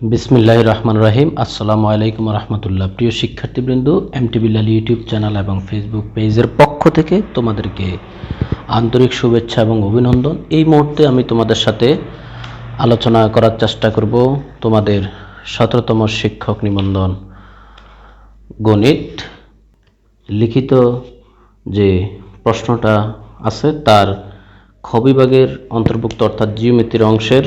বিসমিল্লাহ রহমান রাহিম। আসসালামু আলাইকুম রহমতুল্লাহ। প্রিয় শিক্ষার্থীবৃন্দ বিল্লাল ইউটিউব চ্যানেল এবং ফেসবুক পেজের পক্ষ থেকে তোমাদেরকে আন্তরিক শুভেচ্ছা এবং অভিনন্দন। এই মুহূর্তে আমি তোমাদের সাথে আলোচনা করার চেষ্টা করব তোমাদের সতেরোতম শিক্ষক নিবন্ধন গণিত। লিখিত যে প্রশ্নটা আছে, তার খ বিভাগের অন্তর্ভুক্ত অর্থাৎ জিওমেট্রির অংশের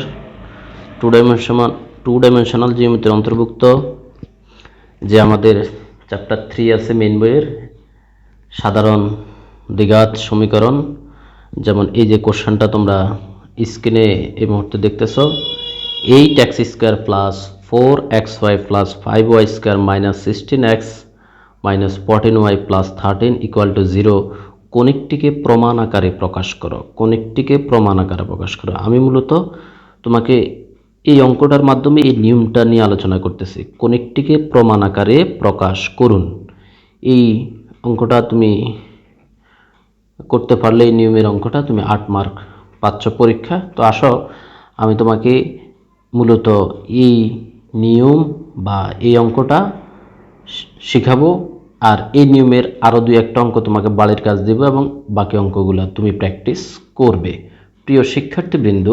টু ডাইমেনশনাল টু ডাইমেনশনাল জিওমেট্রির অন্তর্ভুক্ত, যে আমাদের চ্যাপ্টার থ্রি আছে মেইন বইয়ের, সাধারণ দ্বিঘাত সমীকরণ, যেমন এই যে কোশ্চেনটা তোমরা স্ক্রিনে এই মুহূর্তে দেখতেছ eight x square plus four x y plus five y square minus sixteen x minus fourteen y plus thirteen equal to zero কোনিকটিকে প্রমাণ আকারে প্রকাশ করো কোনিকটিকে প্রমাণ আকারে প্রকাশ করো। আমি মূলত তোমাকে এই অঙ্কটার মাধ্যমে এই নিয়মটা নিয়ে আলোচনা করতেছি। কোনিকটিকে প্রমাণ আকারে প্রকাশ করুন। এই অঙ্কটা তুমি করতে পারলে এই নিয়মের অঙ্কটা তুমি আট মার্ক পাচ্ছ পরীক্ষা। তো আসো, আমি তোমাকে মূলত এই নিয়ম বা এই অঙ্কটা শিখাবো আর এই নিয়মের আরও দুই একটা অঙ্ক তোমাকে বাড়ির কাজ দেবো এবং বাকি অঙ্কগুলো তুমি প্র্যাকটিস করবে। প্রিয় শিক্ষার্থীবৃন্দ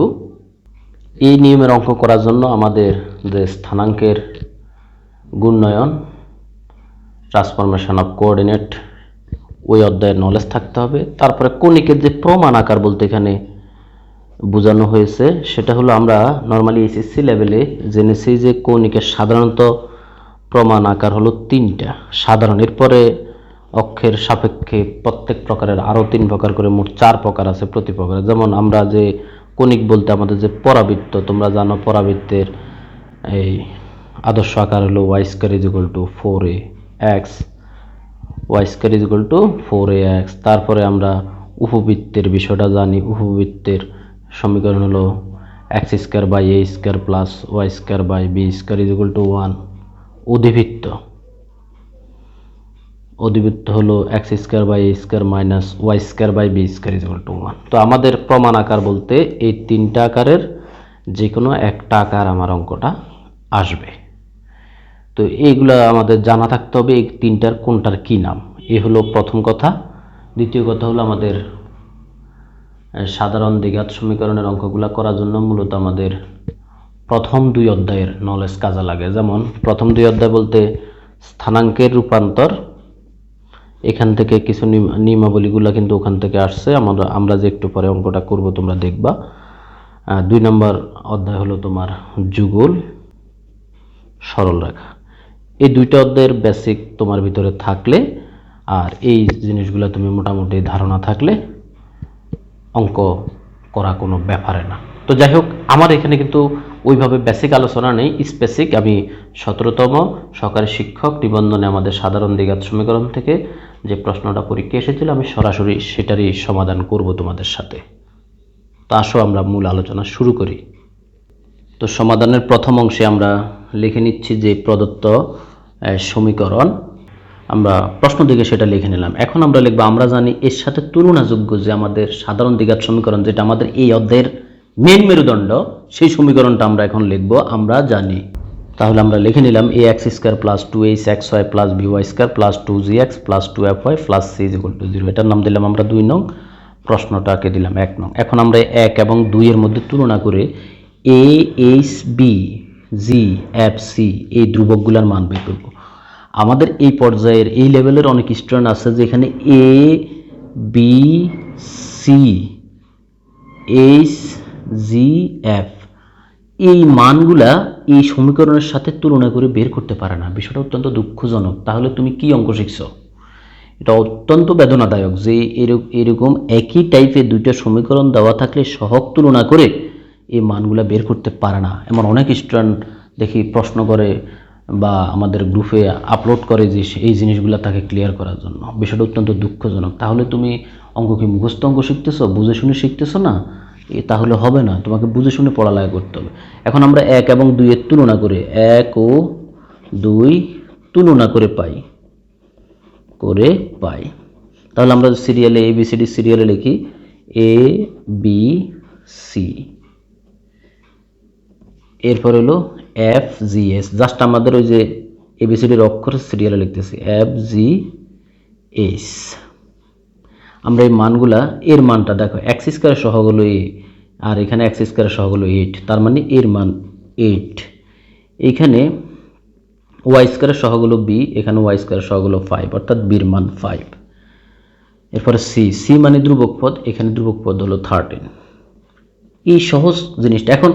এই নিয়মের অঙ্ক করার জন্য আমাদের যে স্থানাঙ্কের গুণনয়ন ট্রান্সফরমেশন অফ কোঅর্ডিনেট ওই অধ্যায়ের নলেজ থাকতে হবে। তারপরে কণিকের যে প্রমাণ আকার বলতে এখানে বোঝানো হয়েছে, সেটা হলো আমরা নর্মালি এসএসসি লেভেলে জেনেছি যে কৌণিকের সাধারণত প্রমাণ আকার হলো তিনটা। সাধারণ, এরপরে অক্ষের সাপেক্ষে প্রত্যেক প্রকারের আরও তিন প্রকার করে, মোট চার প্রকার আছে প্রতি প্রকারে। যেমন আমরা যে কণিক বলতে আমাদের যে পরাবৃত্ত, তোমরা জানো পরাবৃত্তের এই আদর্শ আকার হলো y square is equal to four a x y square is equal to four a x তারপরে আমরা উপবৃত্তের বিষয়টা জানি। উপবৃত্তের সমীকরণ হলো x square by a square plus y square by b square is equal to one অধিবৃত্ত অধিবৃত্ত হলো x square by a square minus y square by b square is to one তো আমাদের প্রমাণ আকার বলতে এই তিনটা আকারের যে কোনো একটা আকার আমার অঙ্কটা আসবে। তো এইগুলো আমাদের জানা থাকতে হবে এই তিনটার কোনটার কি নাম। এ হলো প্রথম কথা। দ্বিতীয় কথা হলো আমাদের সাধারণ দ্বিঘাত সমীকরণের অঙ্কগুলো করার জন্য মূলত আমাদের প্রথম দুই অধ্যায়ের নলেজ কাজে লাগে। যেমন প্রথম দুই অধ্যায় বলতে স্থানাঙ্কের রূপান্তর এখান থেকে কিছু নিয়মাবলীগুলো কিন্তু ওখান থেকে আসছে। আমরা আমরা যে একটু পরে অঙ্কটা করব, তোমরা দেখবা। দুই নম্বর অধ্যায় হলো তোমার যুগল, সরল রেখা। এই দুইটা অধ্যায়ের বেসিক তোমার ভিতরে থাকলে আর এই জিনিসগুলো তুমি মোটামুটি ধারণা থাকলে অঙ্ক করা কোনো ব্যাপারে না। তো যাই হোক, আমার এখানে কিন্তু ওইভাবে বেসিক আলোচনা নেই স্পেসিক আমি সতেরোতম সরকারি শিক্ষক নিবন্ধনে আমাদের সাধারণ দ্বিঘাত সমীকরণ থেকে যে প্রশ্নটা পরীক্ষা এসেছিল, আমি সরাসরি সেটারই সমাধান করব তোমাদের সাথে। তো আসো আমরা মূল আলোচনা শুরু করি। তো সমাধানের প্রথম অংশে আমরা লিখে নিচ্ছি যে প্রদত্ত সমীকরণ। আমরা প্রশ্ন দিকে সেটা লিখে নিলাম। এখন আমরা লিখব, আমরা জানি এর সাথে তুলনাযোগ্য যে আমাদের সাধারণ দ্বিঘাত সমীকরণ, যেটা আমাদের এই অধ্যায়ের মেন মেরুদণ্ড, সেই সমীকরণটা আমরা এখন লিখব। আমরা জানি তাহলে আমরা লিখে নিলাম a x square plus two h x y plus b y square plus two g x plus two f y plus c is equal to zero এটার নাম দিলাম আমরা দুই নং। প্রশ্নটাকে দিলাম এক নং। এখন আমরা এক এবং দুইয়ের মধ্যে তুলনা করে a h b g f c এই ধ্রুবকগুলোর মান বের করব। আমাদের এই পর্যায়ের এই লেভেলের অনেক স্টুডেন্ট আছে যেখানে a b c h g f এই মানগুলা এই সমীকরণের সাথে তুলনা করে বের করতে পারে না। বিষয়টা অত্যন্ত দুঃখজনক। তাহলে তুমি কি অঙ্ক শিখছো? এটা অত্যন্ত বেদনাদায়ক যে এরক- এরকম একই টাইপের দুইটা সমীকরণ দেওয়া থাকলে সহগ তুলনা করে এই মানগুলা বের করতে পারে না। এমন অনেক স্টুডেন্ট দেখি প্রশ্ন করে বা আমাদের গ্রুপে আপলোড করে যে এই জিনিসগুলো তাকে ক্লিয়ার করার জন্য। বিষয়টা অত্যন্ত দুঃখজনক। তাহলে তুমি অঙ্ক কি মুখস্থ অঙ্ক শিখতেছো? বুঝে শুনে শিখতেছো না? তাহলে হবে না। তোমাকে বুঝে শুনে পড়ালেখা করতে হবে। এখন আমরা এক এবং দুইয়ের তুলনা করে এক ও দুই তুলনা করে পাই। করে পাই। তাহলে আমরা সিরিয়ালে এ বি সি ডি সিরিয়ালে লিখি এ বি সি এরপর হলো এফ জি এস জাস্ট আমাদের ওই যে এ এবিসিডির অক্ষর সিরিয়ালে লিখতেছি। এফ জি এস আমরা এই মানগুলা, এর মানটা দেখো এক্স স্কোয়ারের সহগুলো এ আর এখানে এক্স স্কোয়ারের সহগুলো এইট তার মানে এর মান এইট এইখানে ওয়াই স্কোয়ারের সহগুলো বি এখানে ওয়াই স্কোয়ারের সহগুলো ফাইভ অর্থাৎ বির মান ফাইভ এরপরে সি সি মানে ধ্রুবক পদ, এখানে ধ্রুবক পদ হলো থার্টিন এই সহজ জিনিসটা, এখন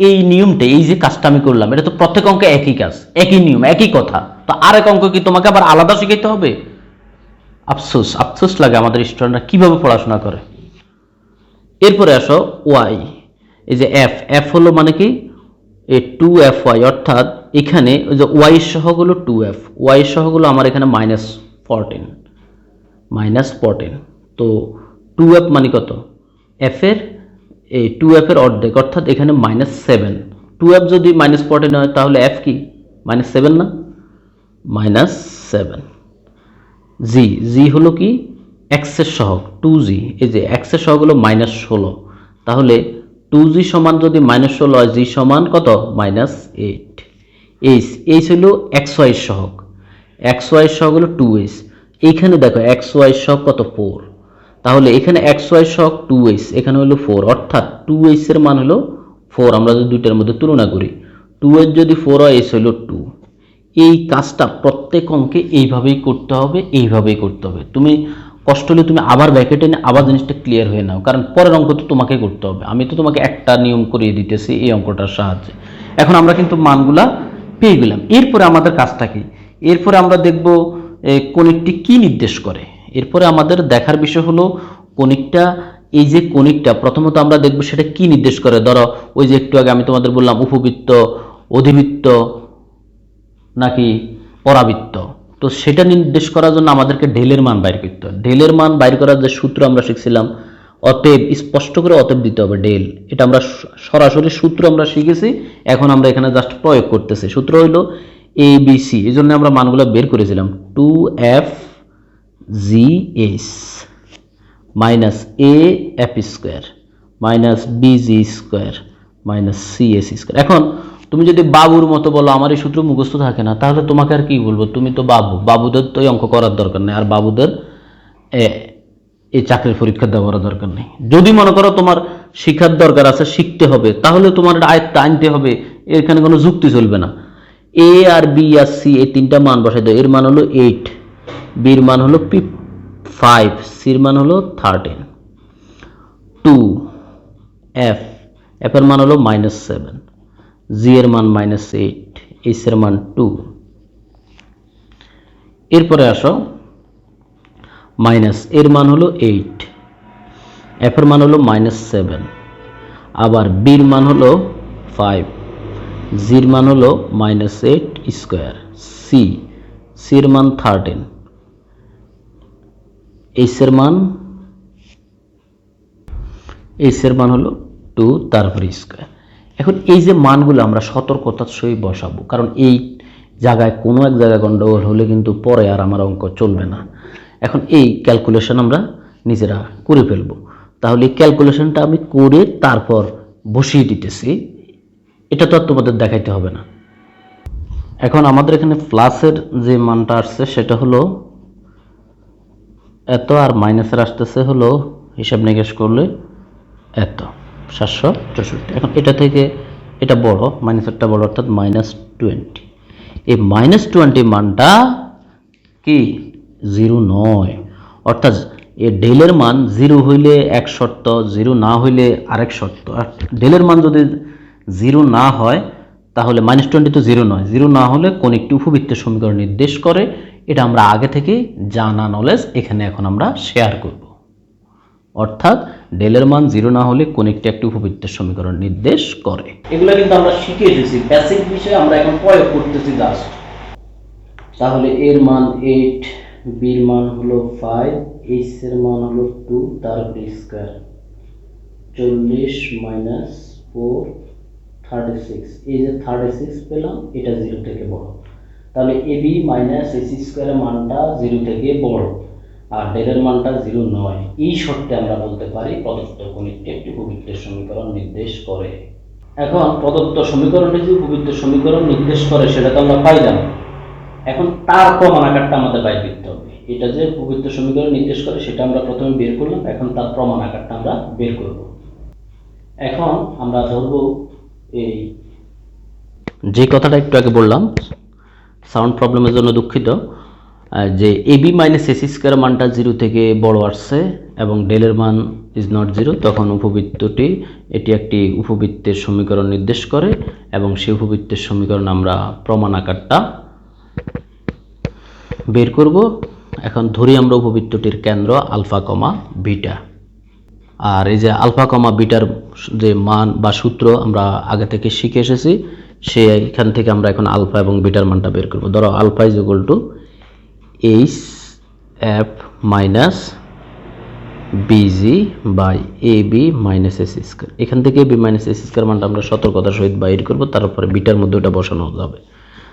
এই নিয়মটা, এই যে কাজটা আমি করলাম, এটা তো প্রত্যেক অঙ্কে একই কাজ, একই নিয়ম, একই কথা। তো আরেক অঙ্ক কি তোমাকে আবার আলাদা শিখাইতে হবে? আফসোস আফসোস লাগে আমাদের স্টুডেন্টরা কীভাবে পড়াশোনা করে। এরপরে আসো ওয়াই এই যে এফ এফ হলো মানে কি? এ টু এফ ওয়াই অর্থাৎ এখানে ওই যে ওয়াই সহগুলো টু এফ ওয়াই সহগুলো আমার এখানে মাইনাস ফোরটিন মাইনাস ফোরটিন তো টু এফ মানে কত? এফের এই টু এফের অর্ধেক, অর্থাৎ এখানে মাইনাস সেভেন টু এফ যদি মাইনাস ফোরটিন হয়, তাহলে এফ কি? মাইনাস সেভেন না? মাইনাস সেভেন জি জি হলো কি? এক্সের সহগ টু জি এই যে এক্সের সহগ হলো মাইনাস ষোলো। তাহলে টু জি সমান যদি মাইনাস ষোলো হয় জি সমান কত? মাইনাস এইট এইচ এইচ হলো এক্স ওয়াই সহগ। এক্স ওয়াই সহগ হলো টু এইচ এইখানে দেখো এক্স ওয়াই সহগ কত? ফোর তাহলে এখানে এক্স ওয়াই সহগ টু এইচ এখানে হলো ফোর অর্থাৎ টু এইচের মান হলো ফোর আমরা যদি দুইটার মধ্যে তুলনা করি টু এইচ যদি ফোর হয় এইচ হলো টু এই কাজটা প্রত্যেক অঙ্কে এইভাবেই করতে হবে, এইভাবেই করতে হবে। তুমি কষ্ট হলে তুমি আবার ব্যাকেটে নিয়ে আবার জিনিসটা ক্লিয়ার হয়ে নাও। কারণ পরের অঙ্ক তো তোমাকে করতে হবে। আমি তো তোমাকে একটা নিয়ম করিয়ে দিতেছি এই অঙ্কটার সাহায্যে। এখন আমরা কিন্তু মানগুলা পেয়ে গেলাম। এরপরে আমাদের কাজটা কি? এরপরে আমরা দেখব কণিকটি কি নির্দেশ করে। এরপরে আমাদের দেখার বিষয় হলো কণিকটা, এই যে কণিকটা, প্রথমত আমরা দেখব সেটা কি নির্দেশ করে। ধরো, ওই যে একটু আগে আমি তোমাদের বললাম, উপবৃত্ত, অধিবৃত্ত, নাকি পরাবৃত্ত। তো সেটা নির্দেশ করার জন্য আমাদেরকে ঢেলের মান বাইর করতে হবে। ঢেলের মান বাইর করার যে সূত্র আমরা শিখছিলাম, অতএব স্পষ্ট করে অতএব দিতে হবে ডেল এটা আমরা সরাসরি সূত্র আমরা শিখেছি, এখন আমরা এখানে জাস্ট প্রয়োগ করতেছি। সূত্র হইল এ বি সি এই জন্য আমরা মানগুলো বের করেছিলাম। Two f g s minus a f square minus b g square minus c s square এখন তুমি যদি বাবুর মতো বলো আমার এই সূত্র মুখস্থ থাকে না, তাহলে তোমাকে আর কি বলব? তুমি তো বাবু। বাবুদের তো এই অঙ্ক করার দরকার নেই, আর বাবুদের এই চাকরির পরীক্ষা দেওয়ার দরকার নেই। যদি মনে করো তোমার শিক্ষার দরকার আছে, শিখতে হবে, তাহলে তোমার আয়ত্তে আনতে হবে, এখানে কোনো যুক্তি চলবে না। এ আর বি আর সি, এই তিনটা মান বসাই দাও। এর মান হলো এইট, বির মান হলো পি, ফাইভ, সির মান হলো থার্টিন। টু, এফ এফ এর মান হলো মাইনাস সেভেন। জি এর মান মাইনাস এইট এইচ এর মান টু এরপরে আসো মাইনাস এর মান হলো এইট এফ এর মান হলো মাইনাস সেভেন আবার বির মান হলো ফাইভ জির মান হলো মাইনাস এইট স্কোয়ার সি সির মান থার্টিন এইচের মান এইচের মান হলো টু তারপরে স্কোয়ার এখন এই যে মানগুলো আমরা সতর্কতার সই বসাবো, কারণ এই জায়গায় কোনো এক জায়গায় গণ্ডগোল হলে কিন্তু পরে আর আমার অঙ্ক চলবে না। এখন এই ক্যালকুলেশন আমরা নিজেরা করে ফেলব। তাহলে এই ক্যালকুলেশনটা আমি করে তারপর বসিয়ে দিতেছি, এটা তো আর তোমাদের দেখাইতে হবে না। এখন আমাদের এখানে প্লাসের যে মানটা আসছে সেটা হলো, এত আর মাইনাসের আসতেছে হলো হিসাব নিকাশ করলে এত। সাতশো চৌষট্টি। এখন এটা থেকে এটা বড় মাইনাসেরটা বড় অর্থাৎ মাইনাস টোয়েন্টি এই মাইনাস টোয়েন্টি মানটা কি? জিরো নয়। অর্থাৎ এ ডেলের মান জিরো হইলে এক শর্ত জিরো না হইলে আরেক শর্ত। আর ডেলের মান যদি জিরো না হয়, তাহলে মাইনাস টোয়েন্টি তো জিরো নয়। জিরো না হলে কোন একটি উপবৃত্তের সমীকরণ নির্দেশ করে। এটা আমরা আগে থেকে জানা নলেজ এখানে এখন আমরা শেয়ার করব। অর্থাৎ ডেলের মান জিরো না হলে কোন একটি একটি উপবৃত্তের সমীকরণ নির্দেশ করে। এগুলো কিন্তু আমরা শিখে এসেছি বেসিক বিষয়ে আমরা এখন প্রয়োগ করতেছি জাস্ট তাহলে এর মান এইট বির মান হলো ফাইভ এইচ এর মান হলো টু তার বি স্কোয়ার চল্লিশ মাইনাস ফোর থার্টি সিক্স এই যে থার্টি সিক্স পেলাম, এটা জিরো থেকে বড়। তাহলে এ বি মাইনাস এসি স্কোয়ারের মানটা জিরো থেকে বড়। আর ডেলের মানটা জিরো নয়। এই শর্তে আমরা বলতে পারি প্রদত্ত কোণিকটি একটি উপবৃত্তের সমীকরণ নির্দেশ করে। এখন প্রদত্ত সমীকরণটি যে উপবৃত্ত সমীকরণ নির্দেশ করে, সেটা তো আমরা পাইলাম। এখন তার প্রমাণ আকারটা আমাদের বাইর করতে হবে। এটা যে উপবৃত্ত সমীকরণ নির্দেশ করে, সেটা আমরা প্রথমে বের করলাম। এখন তার প্রমাণ আকারটা আমরা বের করব। এখন আমরা ধরব এই যে কথাটা একটু আগে বললাম, সাউন্ড প্রবলেমের জন্য দুঃখিত। যে a b minus s square মানটা জিরো থেকে বড় আসছে এবং ডেলের মান ইজ নট জিরো তখন উপবৃত্তটি এটি একটি উপবৃত্তের সমীকরণ নির্দেশ করে এবং সেই উপবৃত্তের সমীকরণ আমরা প্রমাণ আকারটা বের করব। এখন ধরি আমরা উপবৃত্তটির কেন্দ্র আলফা কমা বিটা। আর এই যে আলফা কমা বিটার যে মান বা সূত্র আমরা আগে থেকে শিখে এসেছি সেইখান থেকে আমরা এখন আলফা এবং বিটার মানটা বের করব। ধরো alpha is equal to h f minus b g by a b minus s square এখান থেকে বি মাইনাস এস স্কোয়ার মানটা আমরা সতর্কতার সহিত বাইর করব, তারপরে বিটার মধ্যে ওটা বসানো যাবে।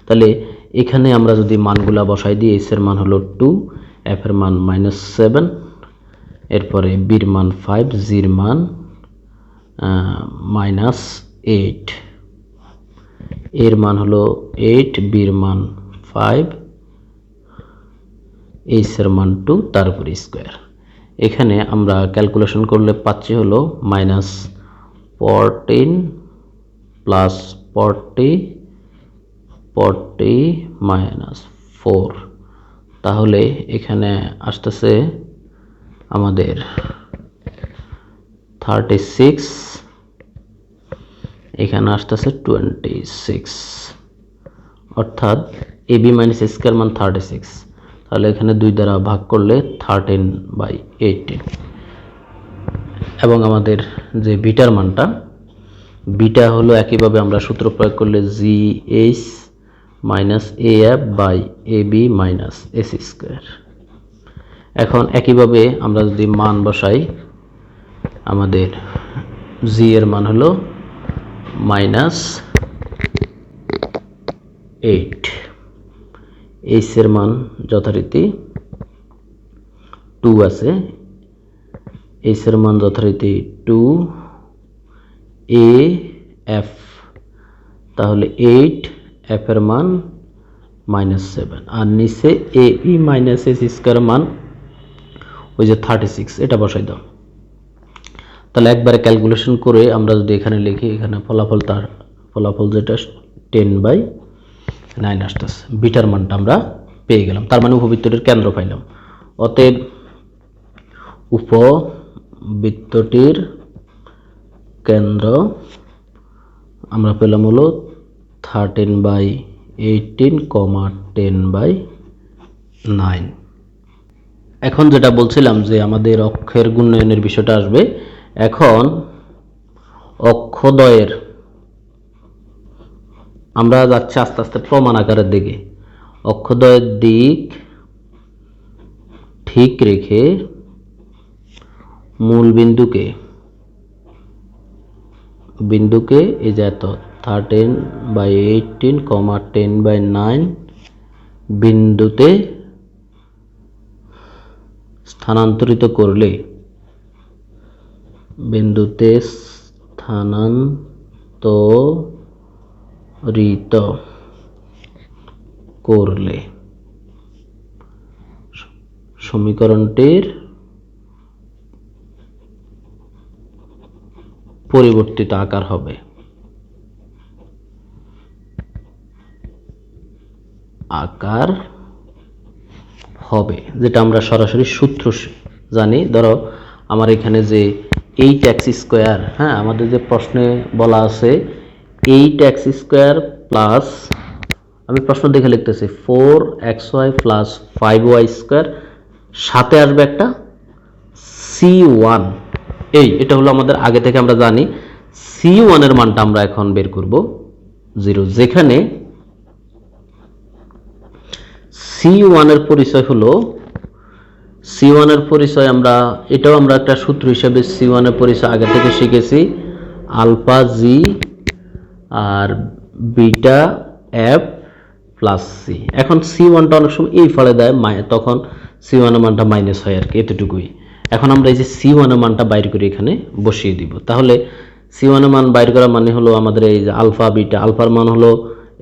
তাহলে এখানে আমরা যদি মানগুলা বসাই দিই এস এর মান হলো টু এফ এর মান মাইনাস সেভেন এরপরে বির মান ফাইভ জির মান মাইনাস এইট এর মান হলো এইট বির মান ফাইভ এইচের মান টু তার উপর স্কোয়ার এখানে আমরা ক্যালকুলেশন করলে পাচ্ছি হলো minus fourteen plus forty forty minus four তাহলে এখানে আসতেছে আমাদের থার্টি সিক্স এখানে আসতেছে টোয়েন্টি সিক্স অর্থাৎ এ বি মাইনাস স্কোয়ার মান থার্টি সিক্স তাহলে এখানে দুই দ্বারা ভাগ করলে থার্টিন বাই এইটিন এবং আমাদের যে বিটার মানটা, বিটা হলো একইভাবে আমরা সূত্র প্রয়োগ করলে g h minus a f by a b minus s square এখন একইভাবে আমরা যদি মান বসাই, আমাদের জি এর মান হলো মাইনাস এইট এইচ এর মান যথারীতি টু আছে। এইচ এর মান যথারীতি টু এ এফ তাহলে এইট এফ এর মান মাইনাস সেভেন আর নিচে a e minus s square মান ওই যে থার্টি সিক্স এটা বসাই দাও। তাহলে একবারে ক্যালকুলেশন করে আমরা যদি এখানে লিখি, এখানে ফলাফল তার, ফলাফল যেটা টেন বাই নাইন আসতেছে বিটার মানটা আমরা পেয়ে গেলাম। তার মানে উপবৃত্তটির কেন্দ্র পাইলাম। অতএব উপবৃত্তটির কেন্দ্র আমরা পেলাম হলো thirteen by eighteen comma ten by nine এখন যেটা বলছিলাম যে আমাদের অক্ষের গুণায়নের বিষয়টা আসবে, এখন অক্ষদয়ের আমরা যাচ্ছি আস্তে আস্তে প্রমাণ আকারের দিকে। অক্ষদয়ের দিক ঠিক রেখে মূল বিন্দুকে বিন্দুকে এই যে এত thirteen by eighteen comma ten by nine বিন্দুতে স্থানান্তরিত করলে বিন্দুতে স্থানান্তরিত করলে। সমীকরণটির পরিবর্তিত আকার হবে। আকার হবে, যেটা আমরা সরাসরি সূত্র জানি। ধরো, আমার এখানে যে এইট এক্স স্কোয়ার হ্যাঁ আমাদের যে প্রশ্নে বলা আছে এইট এক্স স্কোয়ার প্লাস, আমি প্রশ্ন দেখে লিখতেছি, four X Y plus five Y square, সাথে আসবে একটা সি ওয়ান। এই, এটা হলো আমাদের আগে থেকে আমরা জানি, সি ওয়ানের মানটা আমরা এখন বের করব, জিরো। যেখানে সি ওয়ানের পরিচয় হলো, সি ওয়ানের পরিচয় আমরা, এটাও আমরা একটা সূত্র হিসেবে সি ওয়ানের পরিচয় আগে থেকে শিখেছি, আলফা জি আর বিটা এফ প্লাস সি। এখন সি ওয়ানটা অনেক সময় এই ফলে দেয় তখন সি ওয়ানের মানটা মাইনাস হয় আর কি, এতটুকুই। এখন আমরা এই যে সি ওয়ানের মানটা বাইর করে এখানে বসিয়ে দিব। তাহলে সি ওয়ানের মান বাইর করা মানে হলো আমাদের এই যে আলফা, বিটা। আলফার মান হলো,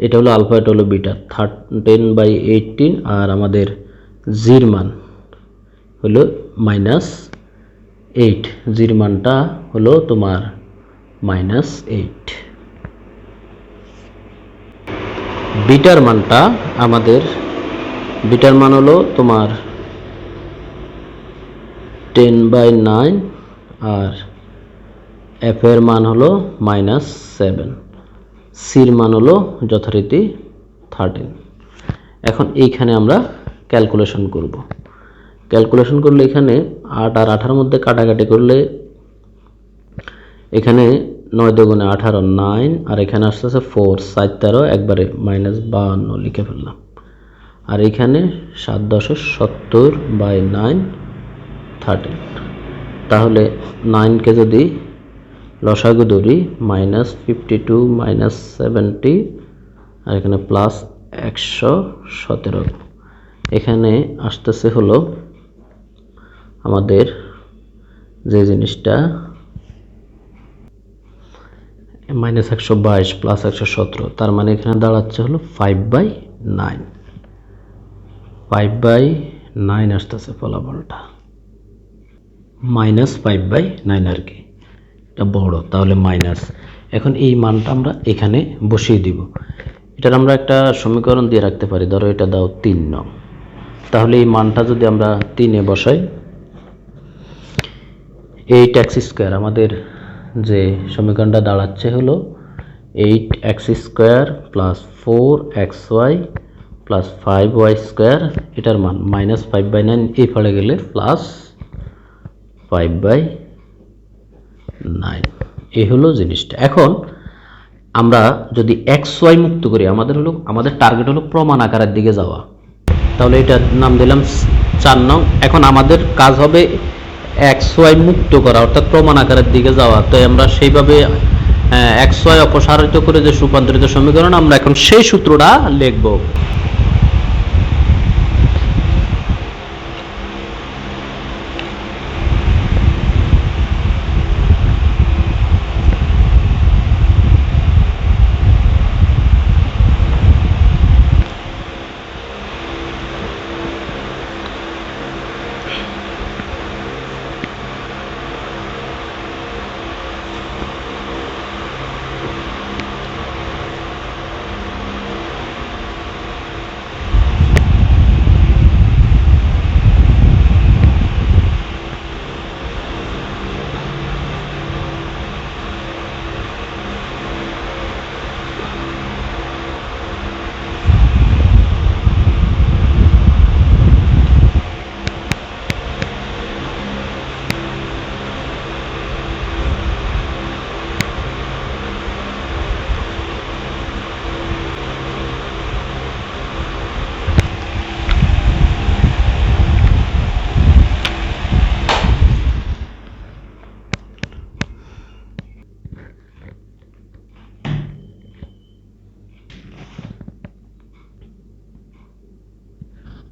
এটা হলো আলফা, এটা হলো বিটা। থার্টেন বাই এইটিন আর আমাদের জির মান হলো মাইনাস এইট। জির মানটা হলো তোমার মাইনাস এইট। বিটার মানটা আমাদের, বিটার মান হলো তোমার টেন বাই নাইন আর এফ এর মান হলো মাইনাস সেভেন সির মান হলো যথারীতি থার্টিন এখন এইখানে আমরা ক্যালকুলেশন করব। ক্যালকুলেশন করলে এখানে আট আর আঠার মধ্যে কাটাকাটি করলে এখানে নয় দুগুণে আঠারো, নাইন, আর এখানে আসতেছে ফোর, সাত তেরো, একবারে মাইনাস বাহান্ন লিখে ফেললাম। আর এখানে সাত দশে সত্তর বাই নাইন থার্টিন তাহলে নাইনকে যদি লসাগু ধরি, minus fifty two, minus seventy, আর এখানে প্লাস একশো সতেরো। এখানে আসতেছে হলো আমাদের যে জিনিসটা মাইনাস একশো বাইশ প্লাস একশো সতেরো। তার মানে এখানে দাঁড়াচ্ছে হলো five by nine five by nine আসতেছে ফলাফলটা। মাইনাস ফাইভ বাই নাইন আর কি। এটা বড়, তাহলে মাইনাস এখন এই মানটা আমরা এখানে বসিয়ে দিব। এটার আমরা একটা সমীকরণ দিয়ে রাখতে পারি। ধরো এটা দাও তিন নং। তাহলে এই মানটা যদি আমরা তিনে বসাই এইট এক্স স্কোয়ার আমাদের যে সমীকরণটা দাঁড়াচ্ছে হলো eight X square plus four X Y plus five Y square এটার মান মাইনাস ফাইভ বাই নাইন এই ফলে গেলে প্লাস ফাইভ বাই নাইন এই হলো জিনিসটা। এখন আমরা যদি এক্স ওয়াই মুক্ত করি, আমাদের হলো, আমাদের টার্গেট হলো প্রমাণ আকারের দিকে যাওয়া। তাহলে এটার নাম দিলাম চার নং। এখন আমাদের কাজ হবে এক্স ওয়াই মুক্ত করা, অর্থাৎ প্রমাণ আকারের দিকে যাওয়া। তো আমরা সেইভাবে এক্স ওয়াই অপসারিত করে যে রূপান্তরিত সমীকরণ আমরা এখন সেই সূত্রটা লিখব।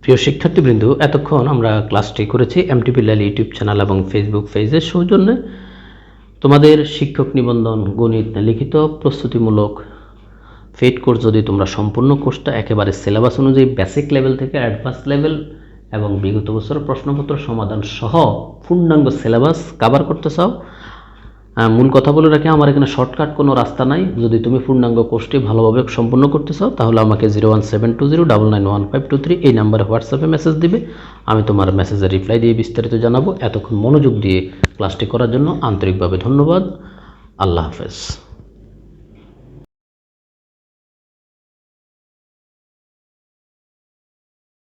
প্রিয় শিক্ষার্থীবৃন্দ, এতক্ষণ আমরা ক্লাসটি করেছি এমটিপি ল্যাল ইউটিউব চ্যানেল এবং ফেসবুক পেজের সৌজন্যে। তোমাদের শিক্ষক নিবন্ধন, গণিত লিখিত, প্রস্তুতিমূলক ফেড কোর্স যদি তোমরা সম্পূর্ণ কোর্সটা একেবারে সিলেবাস অনুযায়ী বেসিক লেভেল থেকে অ্যাডভান্স লেভেল এবং বিগত বছরের প্রশ্নপত্র সমাধান সহ পূর্ণাঙ্গ সিলেবাস কভার করতে চাও মূল কথা বলে রাখি, আমার এখানে শর্টকাট কোনো রাস্তা নাই। যদি তুমি পূর্ণাঙ্গ কোর্সটি ভালোভাবে সম্পন্ন করতে চাও, তাহলে আমাকে zero one seven two zero double nine one five two three এই নাম্বারে হোয়াটসঅ্যাপে মেসেজ দিবে। আমি তোমার মেসেজের রিপ্লাই দিয়ে বিস্তারিত জানাব। এতক্ষণ মনোযোগ দিয়ে ক্লাসটি করার জন্য আন্তরিকভাবে ধন্যবাদ। আল্লাহ হাফেজ।